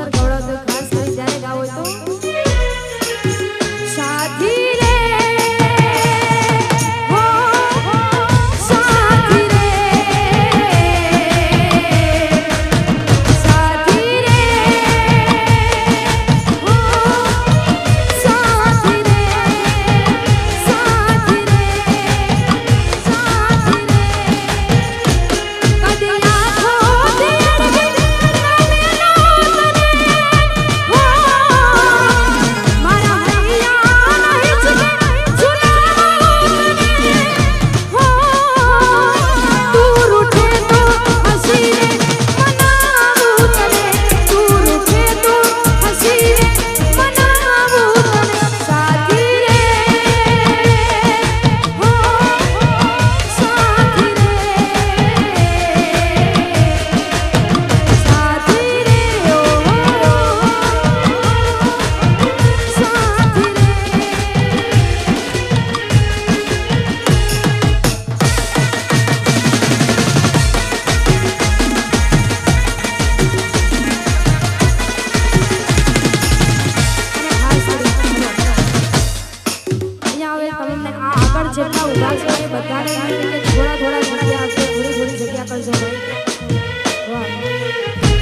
Sir ગૌરવ ખાસ કરી જ્યારે ગાવો તો આવે તમે મને આ આગળ જેટલા ઊભા છો એ બધાને થોડા થોડા જગ્યા આપશે થોડી થોડી જગ્યા પર જવાય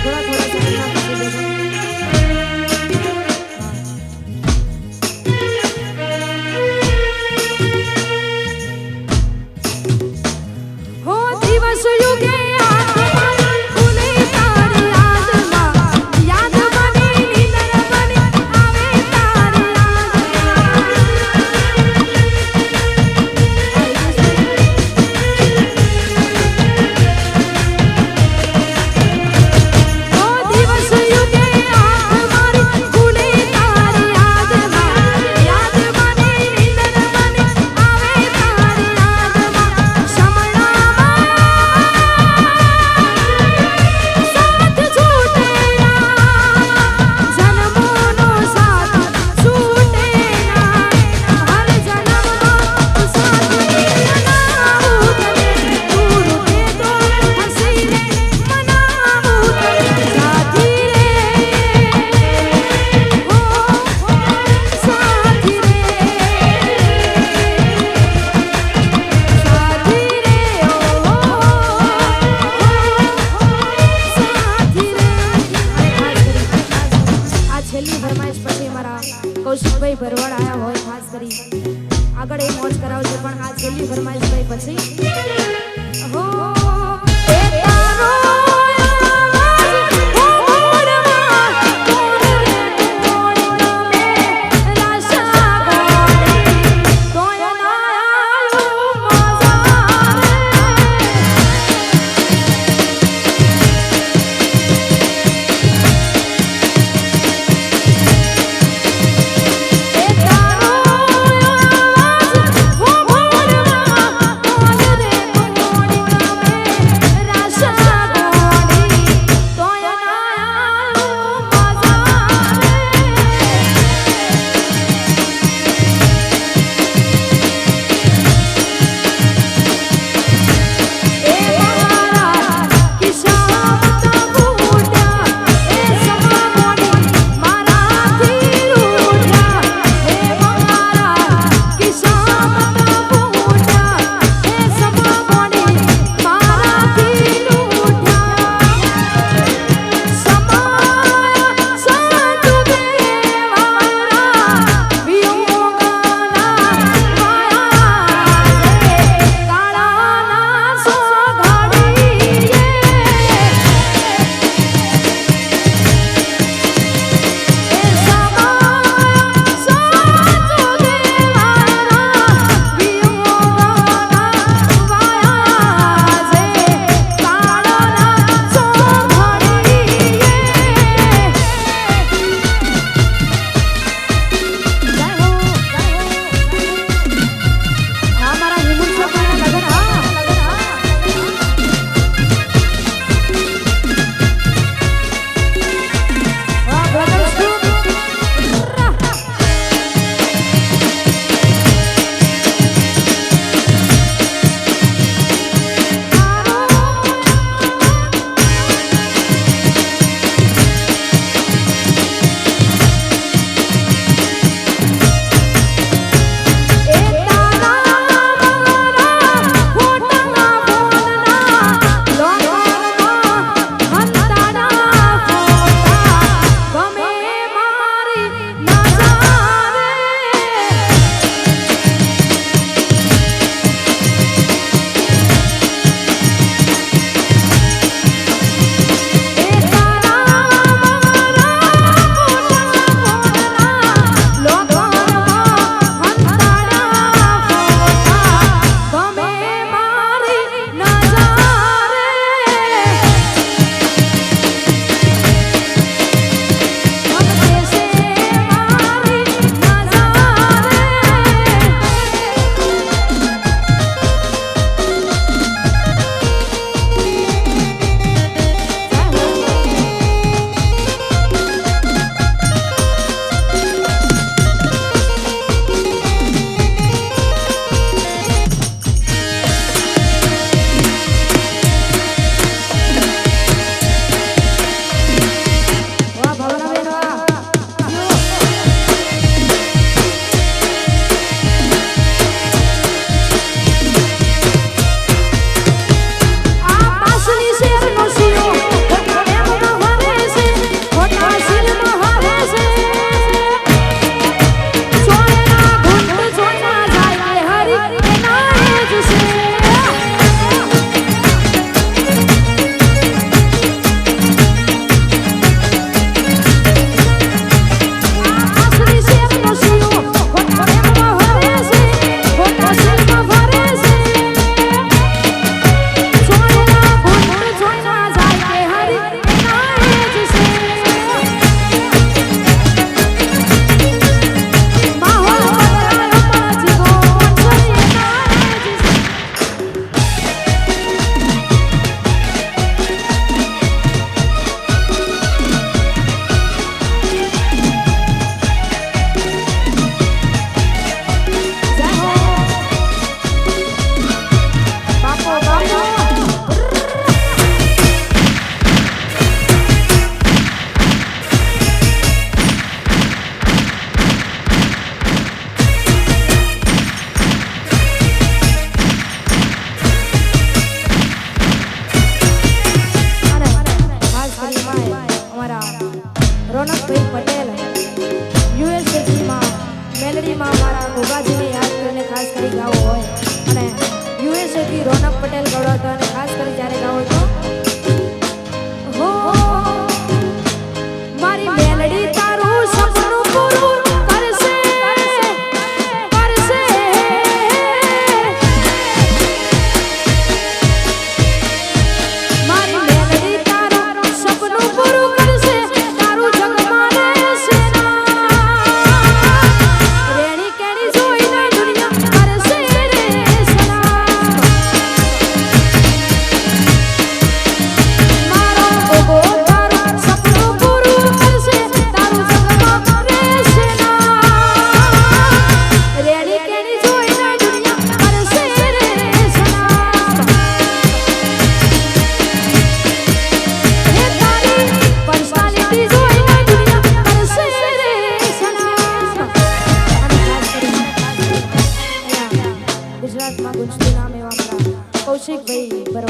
થોડા થોડા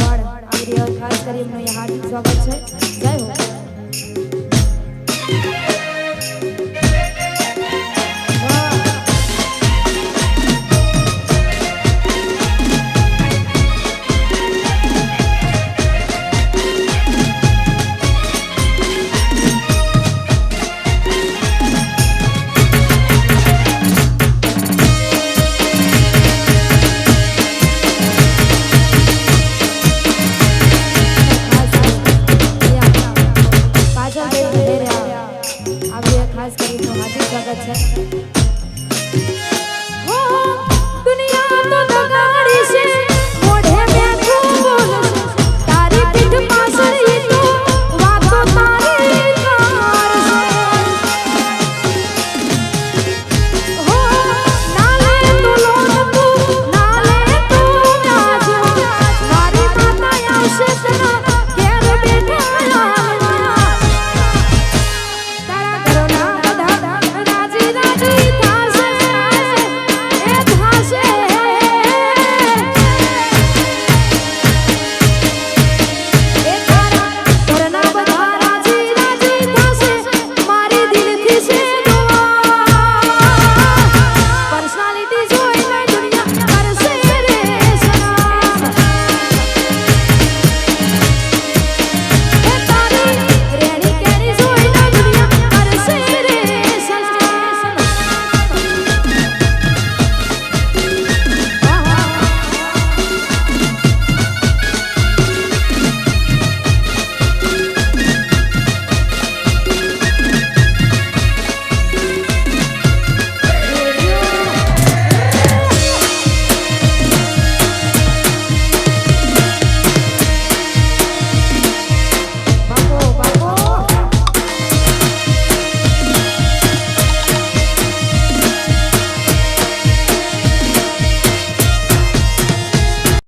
ભવાડ આવી રહ્યા ખાસ કરી એમનું હાર્દિક સ્વાગત છે. જય હો.